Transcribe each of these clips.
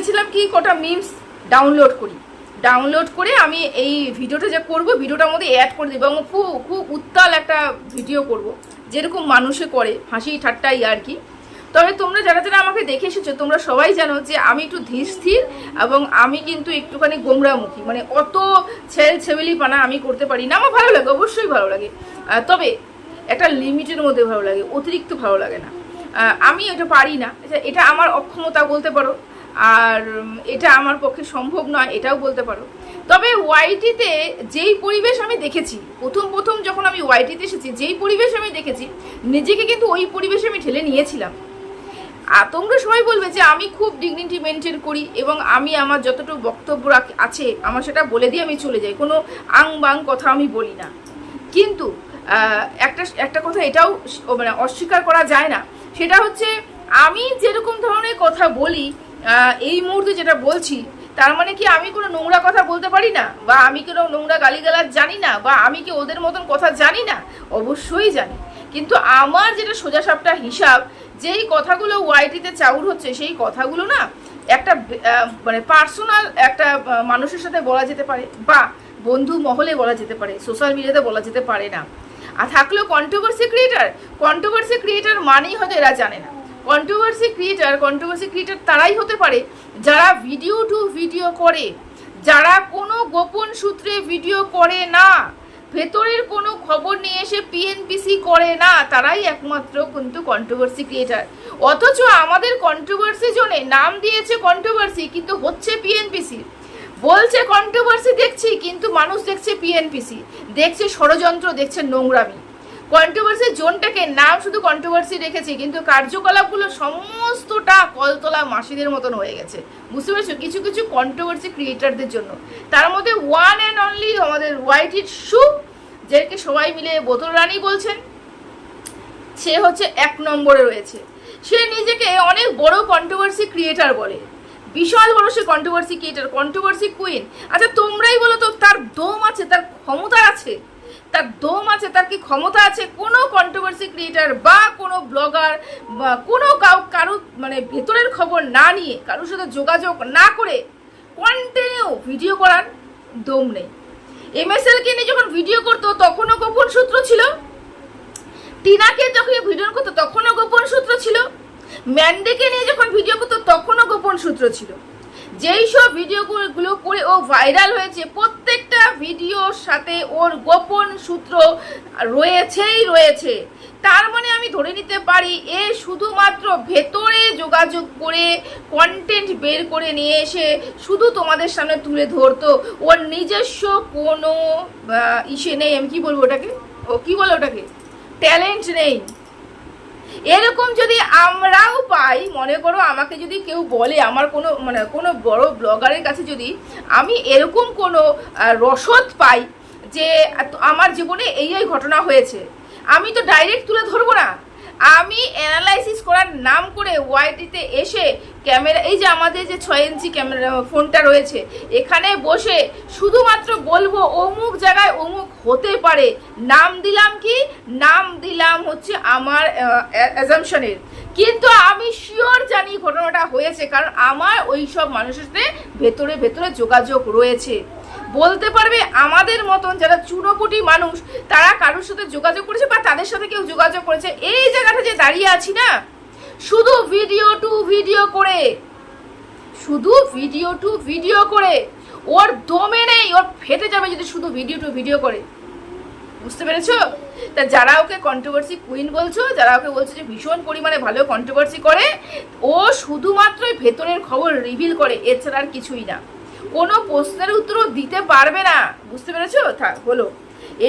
ভেবেছিলাম কি কটা মিমস ডাউনলোড করি। ডাউনলোড করে আমি এই ভিডিওটা যে করব, ভিডিওটার মধ্যে অ্যাড করে দেবো এবং খুব খুব উত্তাল একটা ভিডিও করব, যেরকম মানুষে করে, হাসি ঠাট্টাই আর কি। তবে তোমরা যারা যারা আমাকে দেখে এসেছ, তোমরা সবাই জানো যে আমি একটু ধীর এবং আমি কিন্তু একটুখানি গোমরামুখী মানে অত ছেল ছেবেলি পানা আমি করতে পারি না। আমার ভালো লাগে, অবশ্যই ভালো লাগে। তবে একটা লিমিটের মধ্যে ভালো লাগে, অতিরিক্ত ভালো লাগে না। আমি এটা পারি না। এটা আমার অক্ষমতা বলতে পারো। আর এটা আমার পক্ষে সম্ভব নয়, এটাও বলতে পারো। তবে ওয়াইটিতে যেই পরিবেশ আমি দেখেছি, প্রথম প্রথম যখন আমি ওয়াইটিতে এসেছি, যেই পরিবেশ আমি দেখেছি, নিজেকে কিন্তু ওই পরিবেশে আমি ঠেলে নিয়েছিলাম। তোমরা সবাই বলবে যে আমি খুব ডিগনিটি মেনটেন করি এবং আমি আমার যতটুকু বক্তব্য আছে, আমার সেটা বলে দিয়ে আমি চলে যাই। কোনো আং বাং কথা আমি বলি না। কিন্তু একটা একটা কথা এটাও মানে অস্বীকার করা যায় না। সেটা হচ্ছে, আমি যেরকম ধরনের কথা বলি এই মুহূর্তে যেটা বলছি, তার মানে কি আমি কোনো নোংরা কথা বলতে পারি না? বা আমি কোনো নোংরা গালিগালাজ জানি না? বা আমি কি ওদের মতন কথা জানি না? অবশ্যই জানি। কিন্তু আমার যেটা সোজাসাপটা হিসাব, যেই কথাগুলো ওয়াইটিতে চাউর হচ্ছে, সেই কথাগুলো না একটা মানে পার্সোনাল একটা মানুষের সাথে বলা যেতে পারে, বা বন্ধু মহলে বলা যেতে পারে, সোশ্যাল মিডিয়াতে বলা যেতে পারে না। আর থাকলেও কন্ট্রোভার্সি ক্রিয়েটার কন্ট্রোভার্সি ক্রিয়েটার মানেই হয়তো এরা জানে না। কন্ট্রোভার্সি ক্রিয়েটার কন্ট্রোভার্সি ক্রিয়েটার তারাই হতে পারে। যারা ভিডিও টু ভিডিও করে, যারা কোনো গোপন সূত্রে ভিডিও করে না, ভেতরের কোনো খবর নিয়ে এসে পিএনপিসি করে না, তারাই একমাত্র কিন্তু কন্ট্রোভার্সি ক্রিয়েটার অথচ আমাদের কন্ট্রোভার্সি জোনে নাম দিয়েছে কন্ট্রোভার্সি কিন্তু হচ্ছে পিএনপিসি বলছে কন্ট্রোভার্সি দেখছি, কিন্তু মানুষ দেখছে পিএনপিসি দেখছে ষড়যন্ত্র, দেখছে নোংরামি। কন্ট্রোভার্সি জোনটাকে নাম শুধু কন্ট্রোভার্সি রেখেছে, কিন্তু কার্যকলাপগুলো সমস্তটা কলতলা মাসিদের মতন হয়ে গেছে। বুঝতে পেরেছ? কিছু কিছু কন্ট্রোভার্সি ক্রিয়েটারদের জন্য। তার মধ্যে ওয়ান অ্যান্ড অনলি আমাদের হোয়াইট ইট শু যাকে সবাই মিলে বোতল রানী বলছেন, সে হচ্ছে এক নম্বরে রয়েছে। সে নিজেকে অনেক বড় কন্ট্রোভার্সি ক্রিয়েটার বলে। বিশাল বড় সে কন্ট্রোভার্সি ক্রিয়েটার কন্ট্রোভার্সি কুইন আচ্ছা তোমরাই বলো তো, তার দম আছে, তার ক্ষমতা আছে? তার দম আছে, তার কি ক্ষমতা আছে? কোনো কন্ট্রোভার্সি ক্রিয়েটার বা কোনো ব্লগার বা কোনো কাউ কারও মানে ভেতরের খবর না নিয়ে, কারোর সাথে যোগাযোগ না করে কন্টিনিউ ভিডিও করার দম নেই। এমএসএলকে নিয়ে যখন ভিডিও করতো, তখনও গোপন সূত্র ছিল। টিনাকে যখন ভিডিও করতো, তখনও গোপন সূত্র ছিল। ম্যান্ডেকে নিয়ে যখন ভিডিও করতো, তখনও গোপন সূত্র ছিল। যেই সব ভিডিওগুলো করে ও ভাইরাল হয়েছে, প্রত্যেকটা ভিডিওর সাথে ওর গোপন সূত্র রয়েছেই রয়েছে। তার মানে আমি ধরে নিতে পারি, এ শুধুমাত্র ভেতরে যোগাযোগ করে কন্টেন্ট বের করে নিয়ে এসে শুধু তোমাদের সামনে তুলে ধরতো। ওর নিজস্ব কোনো ইসে নেই, আমি কি বলব ওটাকে? ও, কি বলে ওটাকে? ট্যালেন্ট নেই। এরকম যদি আমরাও পাই মনে করো আমাকে যদি কেউ বলে, আমার কোনো মানে কোনো বড় ব্লগারের কাছে যদি আমি এরকম কোনো রসদ পাই যে আমার জীবনে এই এই ঘটনা হয়েছে, আমি তো ডাইরেক্ট তুলে ধরবো না। আমি অ্যানালাইসিস করার নাম করে ওয়াইটিতে এসে ক্যামেরা এই যে আমাদের যে ছয় ইঞ্চি ক্যামেরা, ফোনটা রয়েছে, এখানে বসে শুধুমাত্র বলব অমুক জায়গায় অমুক হতে পারে। নাম দিলাম কি? নাম দিলাম হচ্ছে আমার অ্যাজামশনের কিন্তু আমি শিওর জানি ঘটনাটা হয়েছে, কারণ আমার ওই সব মানুষের সাথে ভেতরে ভেতরে যোগাযোগ রয়েছে। বলতে পারবে আমাদের মতন যারা চুনোপুটি মানুষ, তারা কারোর সাথে যোগাযোগ করেছে বা তাদের সাথে কেউ যোগাযোগ করেছে? এই জায়গাটা যে দাঁড়িয়ে আছি না? শুধু ভিডিও টু ভিডিও করে। শুধু ভিডিও টু ভিডিও করে। ওর দমে নেই, ওর ফেটে যাবে যদি শুধু ভিডিও টু ভিডিও করে। বুঝতে পেরেছ? তা যারা ওকে কন্ট্রোভার্সি কুইন বলছো, যারা ওকে বলছো যে ভীষণ পরিমাণে ভালো কন্ট্রোভার্সি করে, ও শুধুমাত্রই ভেতরের খবর রিভিল করে, এছাড়া আর কিছুই না। কোনো প্রশ্নের উত্তরও দিতে পারবে না। বুঝতে পেরেছ? থাক, হলো।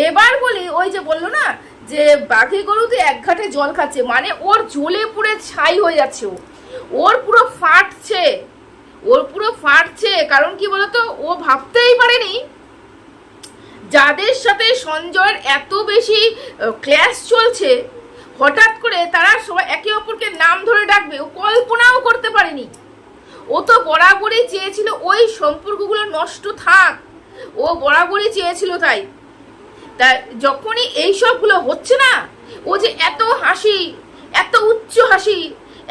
এবার বলি, ওই যে বলল না, যে বাঘে গরুতে এক ঘাটে জল খাচ্ছে মানে ওর জ্বলে পুড়ে ছাই হয়ে যাচ্ছে ও। ওর পুরো ফাটছে। ওর পুরো ফাটছে। কারণ কি বলতো? ও ভাবতেই পারেনি যাদের সাথে সঞ্জয়ের এত বেশি ক্ল্যাশ চলছে, হঠাৎ করে তারা সবাই একে অপরকে নাম ধরে ডাকবে। ও কল্পনাও করতে পারেনি। ও তো বরাবরই চেয়েছিল ওই সম্পর্কগুলো নষ্ট থাক। ও বরাবরই চেয়েছিল তাই। তা যখনই এই সবগুলো হচ্ছে না, ও যে এত হাসি, এত উচ্চ হাসি,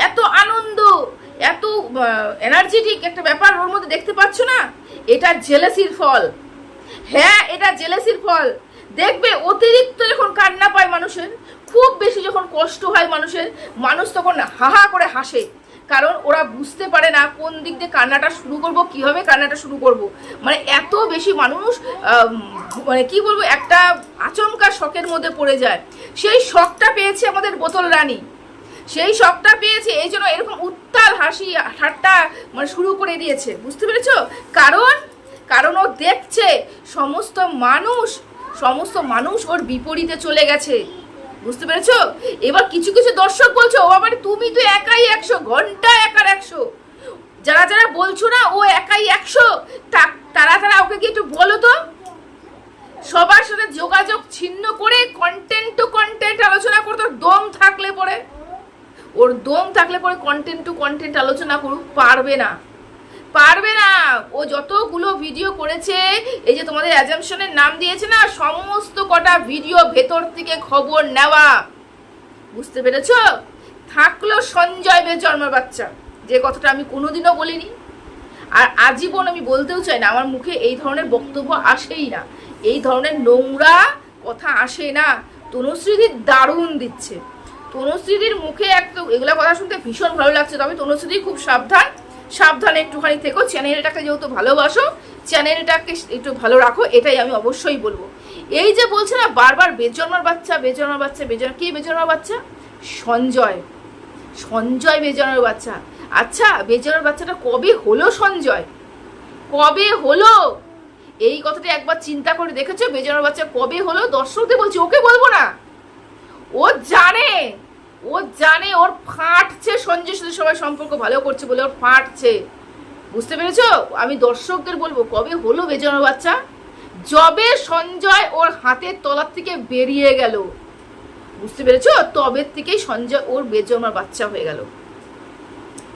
এত আনন্দ, এত এনার্জেটিক একটা ব্যাপার ওর মধ্যে দেখতে পাচ্ছ না? এটা জেলেসির ফল। হ্যাঁ এটা জেলেসির ফল। দেখবে অতিরিক্ত যখন কান্না পায় মানুষের, খুব বেশি যখন কষ্ট হয় মানুষের, মানুষ তখন হাহা করে হাসে। কারণ ওরা বুঝতে পারে না কোন দিক দিয়ে কান্নাটা শুরু করব, কীভাবে কান্নাটা শুরু করব। মানে এত বেশি মানুষ মানে কি বলব, একটা আচমকা শখের মধ্যে পড়ে যায়। সেই শখটা পেয়েছে আমাদের বোতল রানী। সেই শখটা পেয়েছে, এই জন্য এরকম উত্তাল হাসি, ঠাট্টা মানে শুরু করে দিয়েছে। বুঝতে পেরেছ? কারণ কারণ ও দেখছে, সমস্ত মানুষ সমস্ত মানুষ ওর বিপরীতে চলে গেছে। বুঝতে পেরেছ? এবার কিছু কিছু দর্শক বলছো, ও আবার তুমি তো একাই একশো, ঘণ্টা একার একশো। যারা যারা বলছো না, ও একাই একশো তারা তারা ওকে কি একটু বলো তো। সবার সাথে যোগাযোগ ছিন্ন করে কন্টেন্ট টু কন্টেন্ট আলোচনা করতো, দম থাকলে পরে। ওর দম থাকলে পরে কন্টেন্ট টু কন্টেন্ট আলোচনা করুক, পারবে না। পারবে না। ও যতগুলো ভিডিও করেছে, এই যে তোমাদের অ্যাজামশনের নাম দিয়েছে না, সমস্ত কটা ভিডিও ভেতর থেকে খবর নেওয়া। বুঝতে পেরেছ? থাকল সঞ্জয় বেজন্মার বাচ্চা। যে কথাটা আমি কোনোদিনও বলিনি। আর আজীবন আমি বলতেও চাই না, আমার মুখে এই ধরনের বক্তব্য আসেই না। এই ধরনের নোংরা কথা আসে না। তনুশ্রীদি দারুণ দিচ্ছে। তনুশ্রীদির মুখে একটা এগুলো কথা শুনতে ভীষণ ভালো লাগছে, তবে তনুশ্রীদি খুব সাবধান। সাবধানে একটুখানি থেকো। চ্যানেলটাকে যেহেতু ভালোবাসো, চ্যানেলটাকে একটু ভালো রাখো, এটাই আমি অবশ্যই বলব। এই যে বলছে না, বারবার বেজন্মার বাচ্চা বেজন্মার বাচ্চা বেজন কে বেজন্মার বাচ্চা? সঞ্জয়। সঞ্জয় বেজনের বাচ্চা। আচ্ছা বেজনের বাচ্চাটা কবে হলো সঞ্জয়? কবে হলো? এই কথাটা একবার চিন্তা করে দেখেছ? বেজনের বাচ্চা কবে হলো? দর্শকদের বলছি, ওকে বলব না। ও জানে। ও জানে, ওর ফাটছে, সঞ্জয় সাথে সবাই সম্পর্ক ভালো করছে বলে ওর ফাটছে। বুঝতে পেরেছ? আমি দর্শকদের বলব, কবে হলো বেজনের বাচ্চা? যবে সঞ্জয় ওর হাতের তলার থেকে বেরিয়ে গেল। বুঝতে পেরেছ? তবে থেকেই সঞ্জয় ওর বেজমার বাচ্চা হয়ে গেল।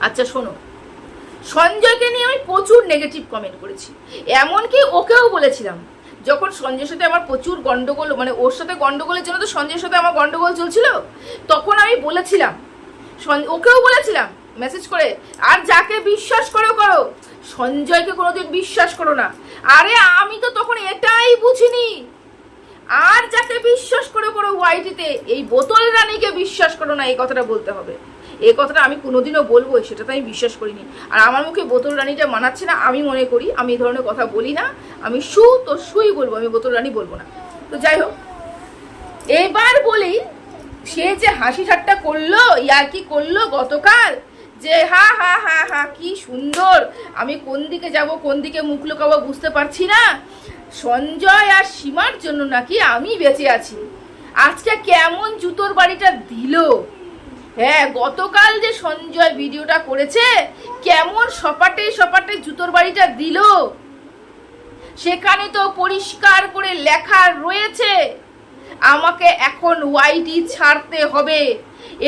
আচ্ছা শোনো। সঞ্জয়কে নিয়ে আমি প্রচুর নেগেটিভ কমেন্ট করেছি। এমনকি ওকেও বলেছিলাম যখন সঞ্জয়ের সাথে আমার প্রচুর গন্ডগোল মানে ওর সাথে গন্ডগোলের জন্য তো সঞ্জয়ের সাথে আমার গন্ডগোল চলছিল, তখন আমি বলেছিলাম ওকেও বলেছিলাম মেসেজ করে, আর যাকে বিশ্বাস করো করো, সঞ্জয়কে কোনোদিন বিশ্বাস করো না। আরে আমি তো তখন এটাই বুঝিনি। আর যাকে বিশ্বাস করে করো, ওয়াইটিতে, এই বোতল রানীকে বিশ্বাস করো না, এই কথাটা বলতে হবে। এই কথাটা আমি কোনোদিনও বলব সেটা তো আমি বিশ্বাস করিনি। আর আমার মুখে বোতল রানীটা মানাচ্ছে না, আমি মনে করি, আমি এই ধরনের কথা বলি না, আমি সু তো সুই বলব, আমি বোতল রানী বলব না। তো যাই হোক, এবার বলি, সে যে হাসি ঠাট্টা করল, ইয়ার কি করল গতকাল? যে হা হা হা হা, কি সুন্দর, আমি কোন দিকে যাব, কোন দিকে মুখ লুকাবো বুঝতে পারছি না। সঞ্জয় আর সীমার জন্য নাকি আমি বেঁচে আছি। আজকে কেমন জুতোর বাড়িটা দিল? হ্যাঁ গতকাল যে সঞ্জয় ভিডিওটা করেছে, কেমন সপাটে সপাটে জুতোর বাড়িটা দিল। সেখানে তো পরিষ্কার করে লেখা রয়েছে, আমাকে এখন ওয়াইটি ছাড়তে হবে।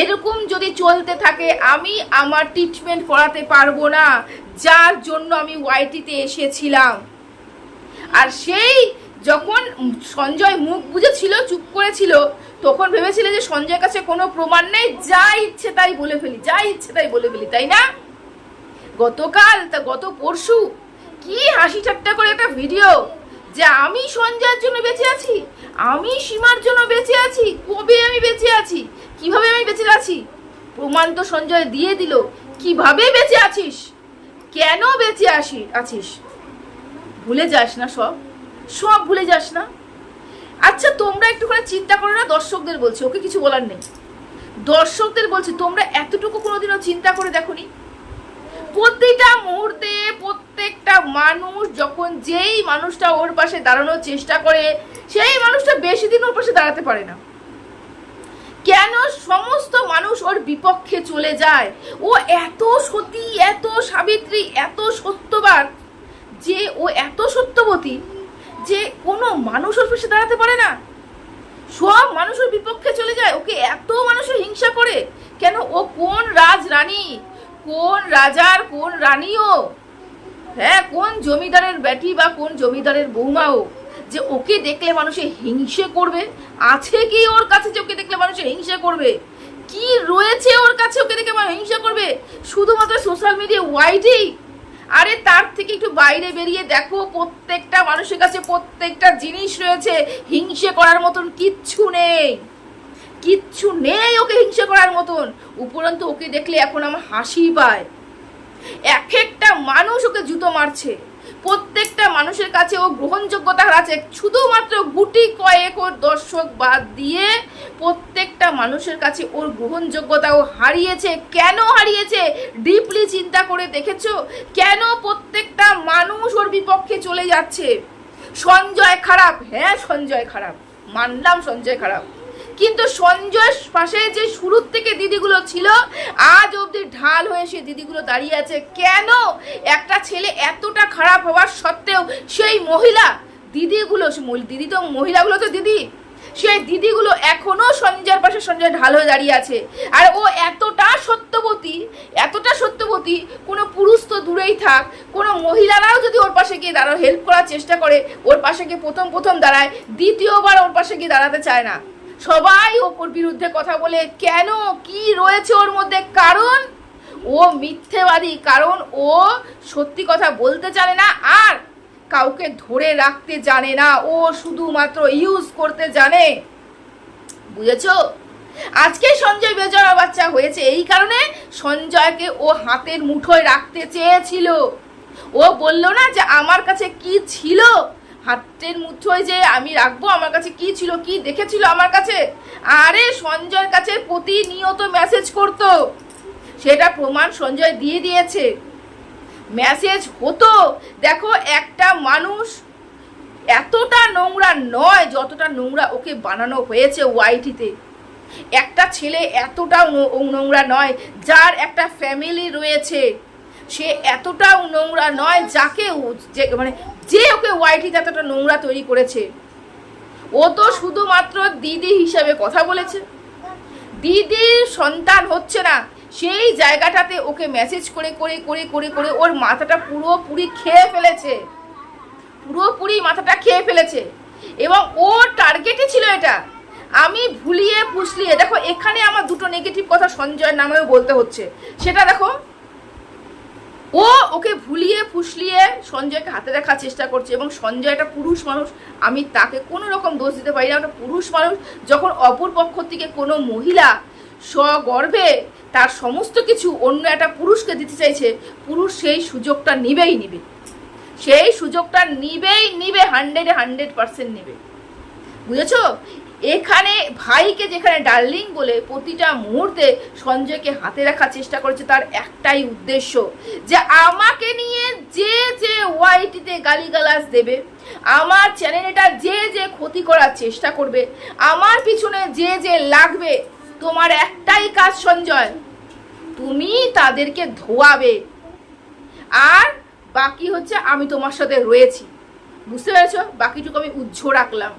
এরকম যদি চলতে থাকে, আমি আমার ট্রিটমেন্ট করাতে পারব না, যার জন্য আমি ওয়াইটিতে এসেছিলাম। আর সেই যখন সঞ্জয় মুখ বুঝেছিল চুপ করেছিল, তখন ভেবেছিল যে সঞ্জয়ের কাছে কোনো প্রমাণ নেই? যা ইচ্ছে তাই বলে ফেলি, যা ইচ্ছে তাই বলে ফেলি, তাই না? গতকাল, তা গত পরশু, কি হাসি ঠাট্টা করে একটা ভিডিও যে আমি সঞ্জয়ের জন্য বেঁচে আছি, আমি সীমার জন্য বেঁচে আছি, কবে আমি বেঁচে আছি, কীভাবে আমি বেঁচে আছি? প্রমাণ তো সঞ্জয় দিয়ে দিল, কীভাবে বেঁচে আছিস? কেন বেঁচে আসি, আছিস? ভুলে যাস না সব। সব ভুলে যাস না। আচ্ছা তোমরা একটুখানি চিন্তা করো না, দর্শকদের বলছি, ওকে কিছু বলার নেই। দর্শকদের বলছি, তোমরা এতটুকু কোনোদিনও চিন্তা করে দেখোনি? প্রতিটা মুহূর্তে প্রত্যেকটা মানুষ যখন যেই মানুষটা ওর পাশে দাঁড়ানোর চেষ্টা করে, সেই মানুষটা বেশি দিন ওর পাশে দাঁড়াতে পারে না। কেন সমস্ত মানুষ ওর বিপক্ষে চলে যায়? ও এত সতী, এত সাবিত্রী, এত সত্যবান যে ও এত সত্যবতী যে কোনো মানুষ ওর পাশে দাঁড়াতে পারে না। সব মানুষের বিপক্ষে চলে যায়। ওকে এত মানুষের হিংসা করে। কেন? ও কোন রাজ রানী কোন রাজার, কোন রানীও? হ্যাঁ কোন জমিদারের বেটি বা কোন জমিদারের বৌমাও? যে ওকে দেখলে মানুষে হিংসে করবে। আছে কি ওর কাছে যে ওকে দেখলে মানুষে হিংসে করবে? কি রয়েছে ওর কাছে ওকে দেখে আমার হিংসা করবে? শুধুমাত্র সোশ্যাল মিডিয়া ওয়াইডেই আরে তার থেকে একটু বাইরে বেরিয়ে দেখো, প্রত্যেকটা মানুষের কাছে প্রত্যেকটা জিনিস রয়েছে, হিংসে করার মতন কিচ্ছু নেই। কিচ্ছু নেই ওকে হিংসে করার মতন। উপরন্তু ওকে দেখলে এখন আমার হাসি পায়। এক একটা মানুষ ওকে জুতো মারছে। প্রত্যেকটা মানুষের কাছে ও গ্রহণযোগ্যতা আছে শুধুমাত্র গুটি কয়েক ওর দর্শক বাদ দিয়ে প্রত্যেকটা মানুষের কাছে ওর গ্রহণযোগ্যতা ও হারিয়েছে। কেন হারিয়েছে? ডিপলি চিন্তা করে দেখেছ? কেন প্রত্যেকটা মানুষ ওর বিপক্ষে চলে যাচ্ছে? সঞ্জয় খারাপ। হ্যাঁ সঞ্জয় খারাপ। মানলাম সঞ্জয় খারাপ। কিন্তু সঞ্জয় পাশে যে শুরুর থেকে দিদিগুলো ছিল, আজ অবধি ঢাল হয়ে সে দিদিগুলো দাঁড়িয়ে আছে। কেন একটা ছেলে এতটা খারাপ হওয়ার সত্ত্বেও সেই মহিলা দিদিগুলো দিদি তো মহিলাগুলো তো দিদি, সেই দিদিগুলো এখনও সঞ্জয়ের পাশে সঞ্জয় ঢাল হয়ে দাঁড়িয়ে আছে। আর ও এতটা সত্যবতী এতটা সত্যবতী, কোনো পুরুষ তো দূরেই থাক, কোনো মহিলারাও যদি ওর পাশে গিয়ে দাঁড়ানো হেল্প করার চেষ্টা করে, ওর পাশে গিয়ে প্রথম প্রথম দাঁড়ায়, দ্বিতীয়বার ওর পাশে গিয়ে দাঁড়াতে চায় না। সবাই ওর বিরুদ্ধে কথা বলে, কেন? কি রয়েছে ওর মধ্যে? কারণ ও মিথ্যেবাদী, কারণ ও সত্যি কথা বলতে জানে না আর কাউকে ধরে রাখতে জানে না। ও শুধুমাত্র ইউজ করতে জানে। বুঝেছ? আজকে সঞ্জয় বেজরা বাচ্চা হয়েছে, এই কারণে সঞ্জয়কে ও হাতের মুঠোয় রাখতে চেয়েছিল। ও বলল না যে আমার কাছে কি ছিল? হাতের মুঠোয় যে আমি রাখব, আমার কাছে কি ছিল, কি দেখেছিল আমার কাছে? আরে, সঞ্জয়ের কাছে প্রতিনিয়ত মেসেজ করতো। সেটা প্রমাণ সঞ্জয় দিয়ে দিয়েছে। মেসেজ হতো। দেখো, একটা মানুষ এতটা নোংরা নয়, যতটা নোংরা ওকে বানানো হয়েছে ওয়াইটিতে একটা ছেলে এতটাও নো- নোংরা নয়, যার একটা ফ্যামিলি রয়েছে। সে এতটাও নোংরা নয় যাকে যে মানে যে ওকে ওয়াইটিতে এতটা নোংরা তৈরি করেছে। ও তো শুধুমাত্র দিদি হিসাবে কথা বলেছে। দিদির সন্তান হচ্ছে না, সেই জায়গাটাতে ওকে মেসেজ করে করে করে করে করে ওর মাথাটা পুরোপুরি খেয়ে ফেলেছে। পুরোপুরি মাথাটা খেয়ে ফেলেছে। এবং ওর টার্গেটই ছিল এটা। আমি ভুলিয়ে পুষলিয়ে, দেখো এখানে আমার দুটো নেগেটিভ কথা সঞ্জয়ের নামেও বলতে হচ্ছে। সেটা দেখো ও ওকে ভুলিয়ে ফুসলিয়ে সঞ্জয়কে হাতে দেখার চেষ্টা করছে এবং সঞ্জয় একটা পুরুষ মানুষ, আমি তাকে কোনো রকম দোষ দিতে পারি না। একটা পুরুষ মানুষ যখন অপর পক্ষ থেকে কোনো মহিলা স্বগর্ভে তার সমস্ত কিছু অন্য একটা পুরুষকে দিতে চাইছে, পুরুষ সেই সুযোগটা নিবেই নিবে। সেই সুযোগটা নিবেই নিবে হান্ড্রেডে হান্ড্রেড পার্সেন্ট নেবে। বুঝেছ? এখানে ভাইকে যেখানে ডার্লিং বলে প্রতিটা মুহূর্তে সঞ্জয়কে হাতে রাখার চেষ্টা করেছে তার একটাই উদ্দেশ্য, যে আমাকে নিয়ে যে যে ওয়াইটিতে গালিগালাজ দেবে, আমার চ্যানেলটা যে যে ক্ষতি করার চেষ্টা করবে, আমার পিছনে যে যে লাগবে, তোমার একটাই কাজ সঞ্জয়, তুমি তাদেরকে ধোয়াবে। আর বাকি হচ্ছে আমি তোমার সাথে রয়েছি। বুঝতে পেরেছ? বাকিটুকু আমি উজ্জ্ব রাখলাম।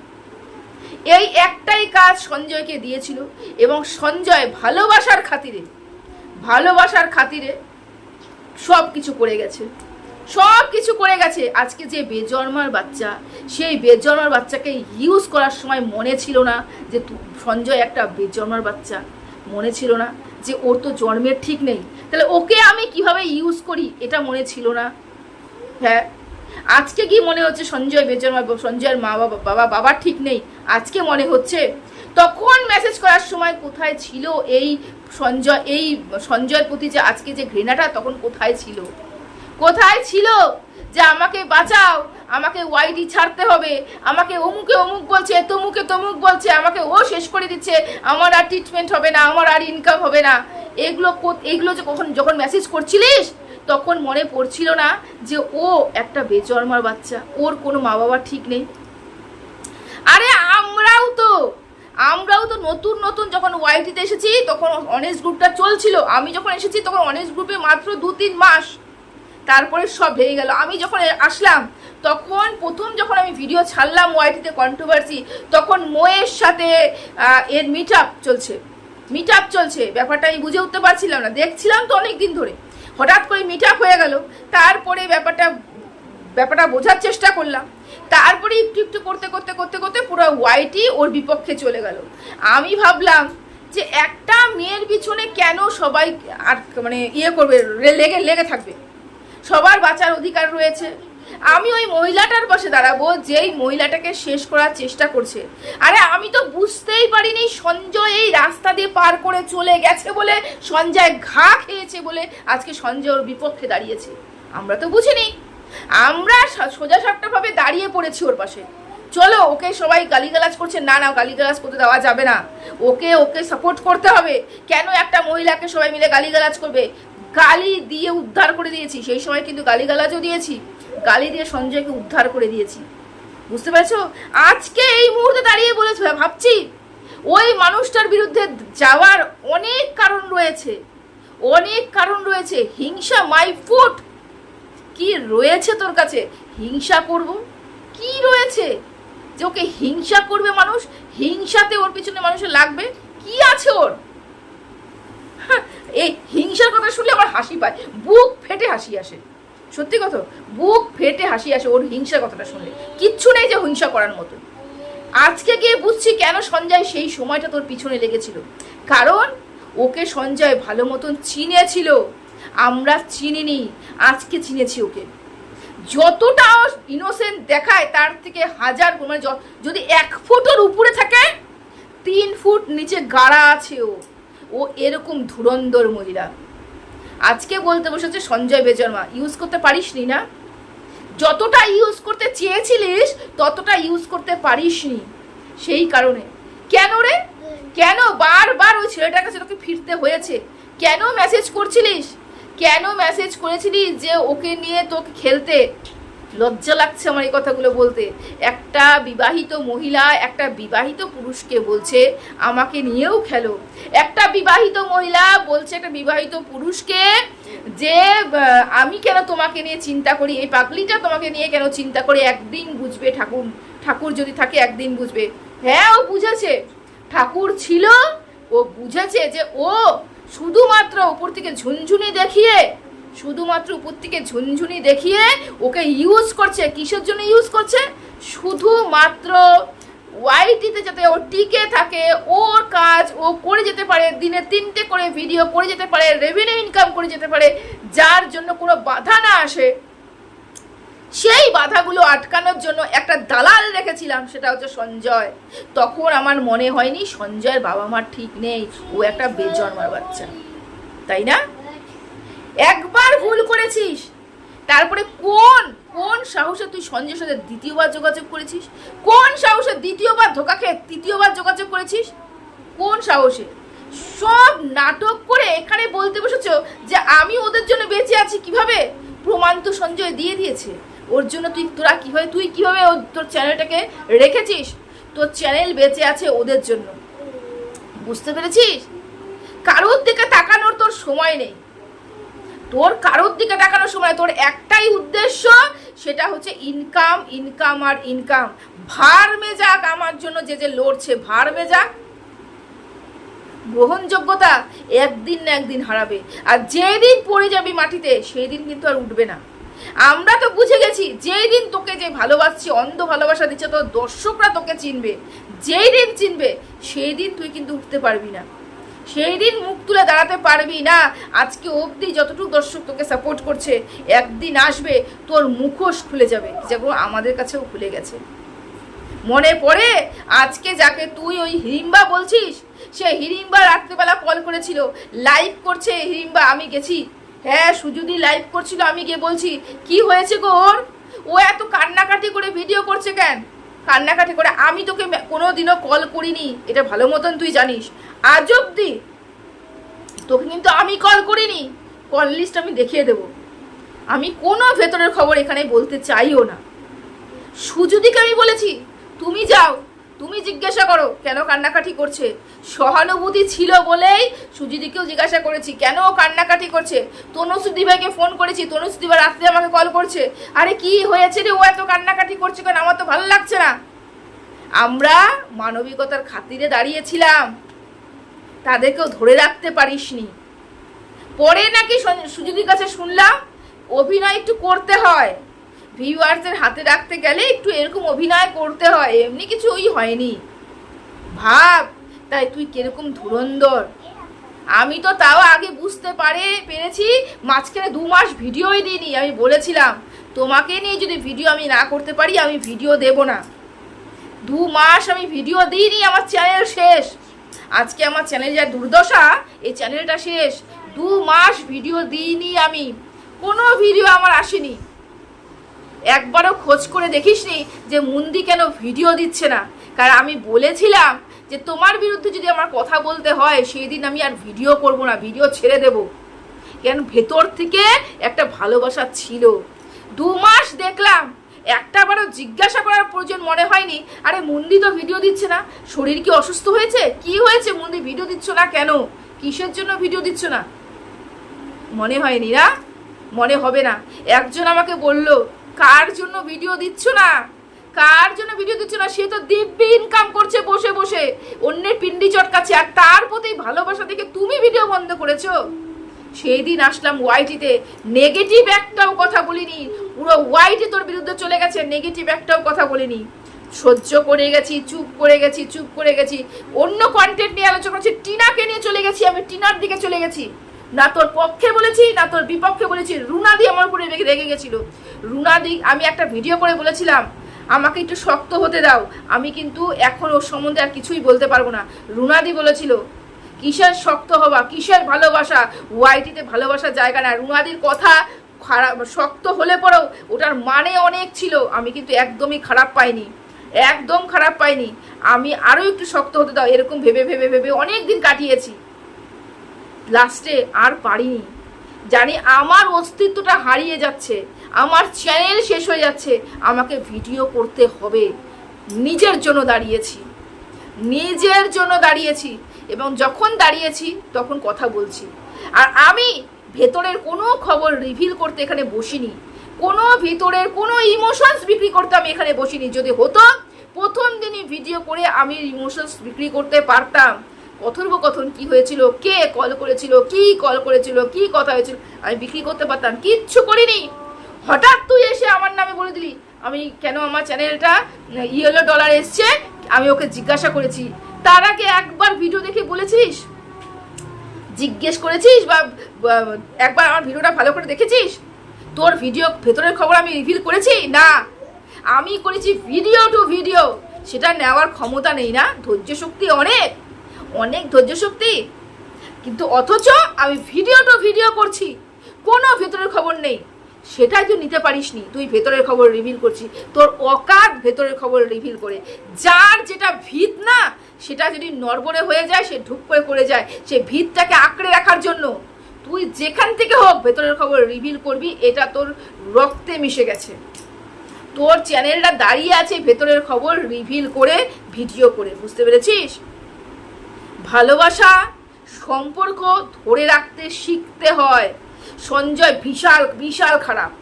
এই একটাই কাজ সঞ্জয়কে দিয়েছিল এবং সঞ্জয় ভালোবাসার খাতিরে ভালোবাসার খাতিরে সব কিছু করে গেছে। সব কিছু করে গেছে। আজকে যে বেজন্মার বাচ্চা, সেই বেজন্মার বাচ্চাকে ইউজ করার সময় মনে ছিল না যে সঞ্জয় একটা বেজন্মার বাচ্চা। মনে ছিল না যে ওর তো জন্মের ঠিক নেই। তাহলে ওকে আমি কীভাবে ইউজ করি এটা মনে ছিল না। হ্যাঁ আজকে কি মনে হচ্ছে সঞ্জয় বেজন্মা সঞ্জয়ের মা বাবা বাবা বাবা ঠিক নেই? আজকে মনে হচ্ছে, তখন মেসেজ করার সময় কোথায় ছিল এই সঞ্জয়, এই সঞ্জয়ের প্রতি যে আজকে যে ঘৃণাটা, তখন কোথায় ছিল? কোথায় ছিল? যে আমাকে বাঁচাও, আমাকে ওয়াইডি ছাড়তে হবে, আমাকে অমুকে অমুক বলছে, তমুকে তমুক বলছে, আমাকে ও শেষ করে দিচ্ছে, আমার আর ট্রিটমেন্ট হবে না, আমার আর ইনকাম হবে না। এগুলো এগুলো যে কখন, যখন মেসেজ করছিলিস, তখন মনে পড়ছিল না যে ও একটা বেজন্মার বাচ্চা, ওর কোনো মা বাবা ঠিক নেই। আরে আমরাও তো আমরাও তো নতুন নতুন যখন ওয়াইটিতে এসেছি, তখন অনেস্ট গ্রুপটা চলছিল। আমি যখন এসেছি, তখন অনেস্ট গ্রুপে মাত্র দু তিন মাস। তারপরে সব ভেঙে গেল। আমি যখন আসলাম, তখন প্রথম যখন আমি ভিডিও ছাড়লাম ওয়াইটিতে কন্ট্রোভার্সি তখন মোয়ের সাথে এর মিট আপ চলছে। মিট আপ চলছে। ব্যাপারটা আমি বুঝে উঠতে পারছিলাম না। দেখছিলাম তো অনেক দিন ধরে। হঠাৎ করে মিট আপ হয়ে গেল। তারপরে ব্যাপারটা ব্যাপারটা বোঝার চেষ্টা করলাম। তারপরে একটু একটু করতে করতে করতে করতে পুরো ওয়াইটি ওর বিপক্ষে চলে গেল। আমি ভাবলাম যে একটা মেয়ের পিছনে কেন সবাই আর মানে ইয়ে করবে লেগে লেগে থাকবে? সবার বাঁচার অধিকার রয়েছে। আমি ওই মহিলাটার পাশে দাঁড়াবো, যেই মহিলাটাকে শেষ করার চেষ্টা করছে। আরে আমি তো বুঝতেই পারিনি সঞ্জয় এই রাস্তা দিয়ে পার করে চলে গেছে বলে, সঞ্জয় ঘা খেয়েছে বলে আজকে সঞ্জয় ওর বিপক্ষে দাঁড়িয়েছে। আমরা তো বুঝিনি। আমরা সোজা সাপটাভাবে দাঁড়িয়ে পড়েছি ওর পাশে। চলো, ওকে সবাই গালিগালাজ করছে। না না, গালিগালাজ করতে দেওয়া যাবে না। ওকে ওকে সাপোর্ট করতে হবে। কেন একটা মহিলাকে সবাই মিলে গালিগালাজ করবে? গালি দিয়ে উদ্ধার করে দিয়েছি। সেই সময় কিন্তু গালিগালাজও দিয়েছি। গালি দিয়ে সঞ্জয়কে উদ্ধার করে দিয়েছি। বুঝতে পেরেছ? আজকে এই মুহূর্তে দাঁড়িয়ে বলেছে, ভাবছি, ওই মানুষটার বিরুদ্ধে যাওয়ার অনেক কারণ রয়েছে। অনেক কারণ রয়েছে। হিংসা মাই ফুট কি রয়েছে তোর কাছে? হিংসা করব? কি রয়েছে? যে ওকে হিংসা করবে মানুষ? হিংসাতে ওর পিছনে মানুষের লাগবে? কি আছে ওর? এই হিংসার কথা শুনলে আমার হাসি পায়। বুক ফেটে হাসি আসে। সত্যি কথা, বুক ফেটে হাসি আসে ওর হিংসার কথাটা শুনলে। কিচ্ছু নেই যে হিংসা করার মতো। আজকে গিয়ে বুঝছি কেন সঞ্জয় সেই সময়টা তোর পিছনে লেগেছিল। কারণ ওকে সঞ্জয় ভালো মতন চিনেছিল। আমরা চিনিনি, আজকে চিনেছি ওকে। যতটা ইনোসেন্ট দেখায়, তার থেকে হাজার মানে যদি এক ফুটের উপরে থাকে, তিন ফুট নিচে গাড়া আছে ও। ও এরকম ধুরন্ধর মহিলা। আজকে বলতে বসেছে সঞ্জয় বেজর্মা। ইউজ করতে পারিসনি না যতটা ইউজ করতে চেয়েছিলিস, ততটা ইউজ করতে পারিসনি সেই কারণে। কেন রে? কেন? বারবার ওই ছেলেটার কাছে তোকে ফিরতে হয়েছে। কেন মেসেজ করছিলিস? কেন মেসেজ করেছিলিস যে ওকে নিয়ে তোকে খেলতে? লজ্জা লাগছে আমার এই কথাগুলো বলতে। একটা বিবাহিত মহিলা একটা বিবাহিত পুরুষকে বলছে, আমাকে নিয়েও খেলো। একটা বিবাহিত মহিলা বলছে একটা বিবাহিত পুরুষকে যে আমি কেন তোমাকে নিয়ে চিন্তা করি? এই পাগলিটা তোমাকে নিয়ে কেন চিন্তা করি? একদিন বুঝবে ঠাকুর ঠাকুর যদি থাকে একদিন বুঝবে। হ্যাঁ ও বুঝেছে। ঠাকুর ছিল, ও বুঝেছে যে ও শুধুমাত্র উপর থেকে ঝুনঝুনি দেখিয়ে, শুধুমাত্র উপর থেকে ঝুনঝুনি দেখিয়ে ওকে ইউজ করছে, কিসের জন্য ইউজ করছে? শুধুমাত্র ওয়াইটিতে যাতে ও টিকে থাকে, ওর কাজ ও করে যেতে পারে, দিনে তিনটে করে ভিডিও করে যেতে পারে রেভিনিউ ইনকাম করে যেতে পারে, যার জন্য কোনো বাধা না আসে। সেই বাধাগুলো আটকানোর জন্য একটা দালাল রেখেছিলাম, সেটা হচ্ছে সঞ্জয়। তখন আমার মনে হয়নি সঞ্জয়ের বাবা মার ঠিক নেই, ও একটা বেজন্মার বাচ্চা। তাই না? একবার ভুল করেছিস, তারপরে কোন কোন সাহসে তুই সঞ্জয়ের সাথে দ্বিতীয়বার যোগাযোগ করেছিস? কোন সাহসে দ্বিতীয়বার ধোকা খেয়ে তৃতীয়বার যোগাযোগ করেছিস? কোন সাহসে? সব নাটক করে এখানে বলতে বসেছ যে আমি ওদের জন্য বেঁচে আছি কীভাবে? প্রমাণ তো সঞ্জয় দিয়ে দিয়েছে। ওর জন্য তুই, তোরা কীভাবে, তুই কীভাবে তোর চ্যানেলটাকে রেখেছিস? তোর চ্যানেল বেঁচে আছে ওদের জন্য। বুঝতে পেরেছিস? কারোর দিকে তাকানোর তোর সময় নেই। তোর কারোর দিকে তাকানোর সময় তোর একটাই উদ্দেশ্য, সেটা হচ্ছে ইনকাম ইনকাম আর ইনকাম ভার মেজাক আমার জন্য যে যে লড়ছে, ভার মেজাক। গ্রহণযোগ্যতা একদিন না একদিন হারাবে। আর যেদিন পড়ে যাবি মাটিতে সেই দিন কিন্তু আর উঠবে না। আমরা তো বুঝে গেছি, যেই দিন তোকে যে ভালোবাসছি, অন্ধ ভালোবাসা দিচ্ছে, তোর দর্শকরা তোকে চিনবে। যেই দিন চিনবে, সেই দিন তুই কিন্তু উঠতে পারবি না। সেই দিন মুখ তুলে দাঁড়াতে পারবি না। আজকে অবধি যতটুকু দর্শক তোকে সাপোর্ট করছে, একদিন আসবে, তোর মুখোশ খুলে যাবে। যেমন আমাদের কাছেও খুলে গেছে। মনে পড়ে? আজকে যাকে তুই ওই হিড়িম্বা বলছিস, সে হিড়িম্বা রাত্রেবেলা কল করেছিল লাইভ করছে হিড়িম্বা আমি গেছি। হ্যাঁ সুজুদি লাইভ করছিল, আমি গিয়ে বলছি, কি হয়েছে গো ওর? ও এত কান্নাকাটি করে ভিডিও করছে কেন? কান্নাকাটি করে, আমি তোকে কোনো দিনও কল করিনি, এটা ভালো মতন তুই জানিস। আজ অব্দি তোকে কিন্তু আমি কল করিনি। কল লিস্ট আমি দেখিয়ে দেবো। আমি কোনো ভেতরের খবর এখানে বলতে চাইও না। সুজুদিকে আমি বলেছি, তুমি যাও তুমি জিজ্ঞাসা করো, কেন কান্নাকাটি করছে? সহানুভূতি ছিল বলেই সুজিদিকেও জিজ্ঞাসা করেছি, কেন ও কান্নাকাটি করছে? তনুশ্রী ভাইকে ফোন করেছি তনুশ্রী ভাই রাত্রে আমাকে কল করছে। আরে কি হয়েছে রে, ও এত কান্নাকাটি করছে কেন? আমার তো ভালো লাগছে না। আমরা মানবিকতার খাতিরে দাঁড়িয়েছিলাম। তাদেরকেও ধরে রাখতে পারিসনি। পরে নাকি সুজুদির কাছে শুনলাম, অভিনয় একটু করতে হয়। ভিউয়ার্সের হাতে রাখতে গেলে একটু এরকম অভিনয় করতে হয়, এমনি কিছু ওই হয়নি। ভাব, তাই তুই কীরকম ধুরন্ধর? আমি তো তাও আগে বুঝতে পারে, পেরেছি, মাঝখানে দু মাস ভিডিওই দিইনি, আমি বলেছিলাম, তোমাকে নিয়ে যদি ভিডিও আমি না করতে পারি, আমি ভিডিও দেব না। দু মাস আমি ভিডিও দিইনি, আমার চ্যানেল শেষ। আজকে আমার চ্যানেল যা দুর্দশা, এই চ্যানেলটা শেষ। দু মাস ভিডিও দিইনি আমি, কোনো ভিডিও আমার আসেনি। একবারও খোঁজ করে দেখিসনি যে মুন্দি কেন ভিডিও দিচ্ছে না? কারণ আমি বলেছিলাম যে তোমার বিরুদ্ধে যদি আমার কথা বলতে হয় সেই দিন আমি আর ভিডিও করব না, ভিডিও ছেড়ে দেব। কেন ভেতর থেকে একটা ভালোবাসা ছিল। দু মাস দেখলাম, একটা বারও জিজ্ঞাসা করার প্রয়োজন মনে হয়নি। আরে মুন্দি তো ভিডিও দিচ্ছে না। শরীর কি অসুস্থ হয়েছে? কি হয়েছে মুন্দি ভিডিও দিচ্ছ না কেন? কিসের জন্য ভিডিও দিচ্ছ না? মনে হয়নি না? মনে হবে না। একজন আমাকে বলল কার জন্য ভিডিও দিচ্ছ না? কার জন্য ভিডিও দিচ্ছ না? সে তো দিব্যি ইনকাম করছে বসে বসে। অন্যের পিন্ডি চটকাচ্ছে আর তার প্রতি ভালোবাসা দেখে তুমি ভিডিও বন্ধ করেছ। সেই দিন আসলাম ওয়াইটিতে নেগেটিভ একটাও কথা বলিনি। পুরো ওয়াইটি তোর বিরুদ্ধে চলে গেছে। নেগেটিভ একটাও কথা বলিনি। সহ্য করে গেছি, চুপ করে গেছি, চুপ করে গেছি। অন্য কন্টেন্ট নিয়ে আলোচনা করছি। টিনাকে নিয়ে চলে গেছি আমি, টিনার দিকে চলে গেছি। না তোর পক্ষে বলেছি, না তোর বিপক্ষে বলেছি। রুনাদি আমার উপরে রেগে গেছিল। রুনাদি আমি একটা ভিডিও করে বলেছিলাম, আমাকে একটু শক্ত হতে দাও, আমি কিন্তু এখন ওর সম্বন্ধে আর কিছুই বলতে পারব না। রুনাদি বলেছিল, কিসের শক্ত হওয়া কিসের ভালোবাসা? ওয়াইটিতে ভালোবাসার জায়গা না। রুনাদির কথা খারাপ, শক্ত হলে পরেও ওটার মানে অনেক ছিল, আমি কিন্তু একদমই খারাপ পাইনি, একদম খারাপ পাইনি। আমি আরও একটু শক্ত হতে দাও, এরকম ভেবে ভেবে ভেবে অনেক দিন কাটিয়েছি। লাস্টে আর পারিনি। জানি আমার অস্তিত্বটা হারিয়ে যাচ্ছে, আমার চ্যানেল শেষ হয়ে যাচ্ছে, আমাকে ভিডিও করতে হবে। নিজের জন্য দাঁড়িয়েছি, নিজের জন্য দাঁড়িয়েছি এবং যখন দাঁড়িয়েছি তখন কথা বলছি। আর আমি ভেতরের কোনো খবর রিভিল করতে এখানে বসিনি, কোনো ভিতরের কোনো ইমোশনস বিক্রি করতে আমি এখানে বসিনি। যদি হতো, প্রথম দিনই ভিডিও করে আমি ইমোশনস বিক্রি করতে পারতাম। কথোপকথন কি হয়েছিল, কে কল করেছিল, কি কল করেছিল, কি কথা হয়েছিল, আমি বিক্রি করতে পারতাম, কিচ্ছু করিনি। হঠাৎ তুই এসে আমার নামে বলে দিলি, আমি কেন আমার চ্যানেলটা ইয়েলো ডলার এসছে, আমি ওকে জিজ্ঞাসা করেছি, তার আগে একবার ভিডিও দেখে বলেছিস? জিজ্ঞেস করেছিস বা একবার আমার ভিডিওটা ভালো করে দেখেছিস? তোর ভিডিও ভেতরের খবর আমি রিভিল করেছি? না। আমি করেছি ভিডিও টু ভিডিও সেটা নেওয়ার ক্ষমতা নেই না ধৈর্য শক্তি অনেক। অনেক ধৈর্য শক্তি। কিন্তু অথচ আমি ভিডিও টু ভিডিও করছি, কোনো ভেতরের খবর নেই। সেটাই তুই নিতে পারিস নি তুই ভেতরের খবর রিভিল করছি, তোর অকাত ভেতরের খবর রিভিল করে। যার যেটা ভিত না, সেটা যদি নড়বড়ে হয়ে যায়, সে ঢুক করে করে যায়, সে ভিতটাকে আঁকড়ে রাখার জন্য। তুই যেখান থেকে হোক ভেতরের খবর রিভিল করবি, এটা তোর রক্তে মিশে গেছে। তোর চ্যানেলটা দাঁড়িয়ে আছে ভেতরের খবর রিভিল করে ভিডিও করে, বুঝতে পেরেছিস? ভালোবাসা সম্পর্ক ধরে রাখতে শিখতে হয়। সঞ্জয় বিশাল বিশাল খারাপ।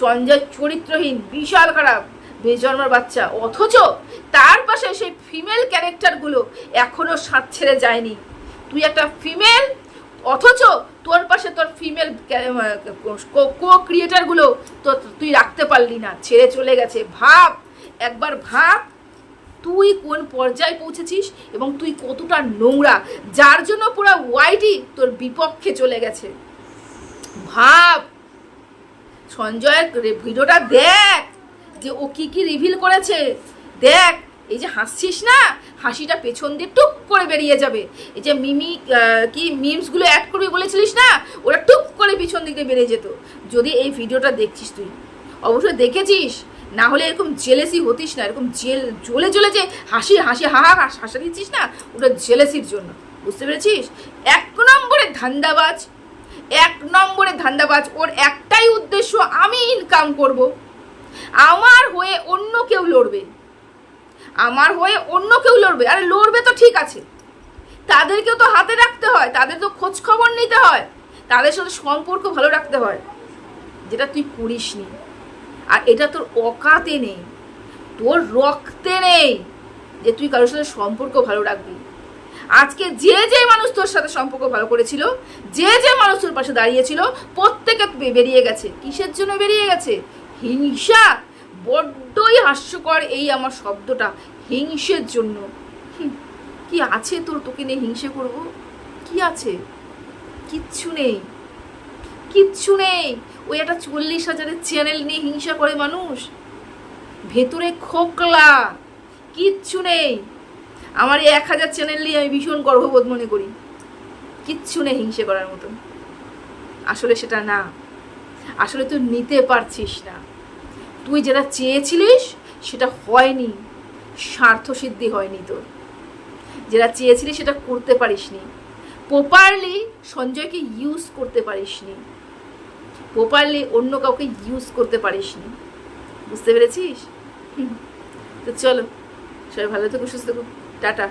সঞ্জয় চরিত্রহীন, বিশাল খারাপ। বেজন্মার বাচ্চা। অথচ তার পাশে সেই ফিমেল ক্যারেক্টারগুলো এখনও সাথ ছেড়ে যায়নি। তুই একটা ফিমেল অথচ তোর পাশে তোর ফিমেল কো ক্রিয়েটারগুলো তো তুই রাখতে পারলি না। ছেড়ে চলে গেছে। ভাব, একবার ভাব তুই কোন পর্যায়ে পৌঁছেছিস এবং তুই কতটা নোংরা? যার জন্য পুরো ওয়াইটি তোর বিপক্ষে চলে গেছে। ভাব! সঞ্জয়ের ভিডিওটা দেখ! যে ও কি কি রিভিল করেছে? দেখ! এই যে হাসছিস না? হাসিটা পেছন দিয়ে টুক করে বেরিয়ে যাবে। এই যে মিমি কি মিমসগুলো অ্যাড করবি বলেছিলিস না? ওরা টুক করে পিছন দিকে বেরিয়ে যেত। যদি এই ভিডিওটা দেখছিস তুই, অবশ্যই দেখেছিস। না হলে এরকম জেলেসি হতিস না, এরকম জেল জ্বলে জ্বলে যে হাসি হাসি, হা হা হাসা দিচ্ছিস না, ওটা জেলেসির জন্য। বুঝতে পেরেছিস? এক নম্বরে ধান্দাবাজ, এক নম্বরে ধান্দাবাজ, ওর একটাই উদ্দেশ্য, আমি ইনকাম করব। আমার হয়ে অন্য কেউ লড়বে। আমার হয়ে অন্য কেউ লড়বে। আরে, লড়বে তো ঠিক আছে। তাদেরকেও তো হাতে রাখতে হয়, তাদের তো খোঁজ খবর নিতে হয়, তাদের সাথে সম্পর্ক ভালো রাখতে হয়। যেটা তুই করিসনি। আর এটা তোর অকাতে নেই। তোর রক্তে নেই যে তুই কারোর সাথে সম্পর্ক ভালো রাখবি। আজকে যে যে মানুষ তোর সাথে সম্পর্ক ভালো করেছিল, যে যে মানুষ তোর পাশে দাঁড়িয়েছিল, প্রত্যেকে বেরিয়ে গেছে। কিসের জন্য বেরিয়ে গেছে? হিংসা। বড্ডই হাস্যকর এই আমার শব্দটা, হিংসের জন্য। কি আছে তোর তোকে নিয়ে হিংসে করব? কি আছে? কিচ্ছু নেই। কিচ্ছু নেই। ওই একটা চল্লিশ হাজারের চ্যানেল নিয়ে হিংসা করে মানুষ। ভেতরে খোকলা, কিচ্ছু নেই। আমার এই এক হাজার চ্যানেল নিয়ে আমি ভীষণ গর্ববোধ মনে করি। কিচ্ছু নেই হিংসে করার মতো। আসলে সেটা না। আসলে তুই নিতে পারছিস না। তুই যেটা চেয়েছিলিস, সেটা হয়নি। স্বার্থ সিদ্ধি হয়নি তোর। যেটা চেয়েছিলি সেটা করতে পারিসনি। প্রপারলি সঞ্জয়কে ইউজ করতে পারিসনি। প্রপারলি অন্য কাউকে ইউজ করতে পারিস নি বুঝতে পেরেছিস? তো চলো সবাই ভালো থেকো সুস্থ থাকুক টাটা।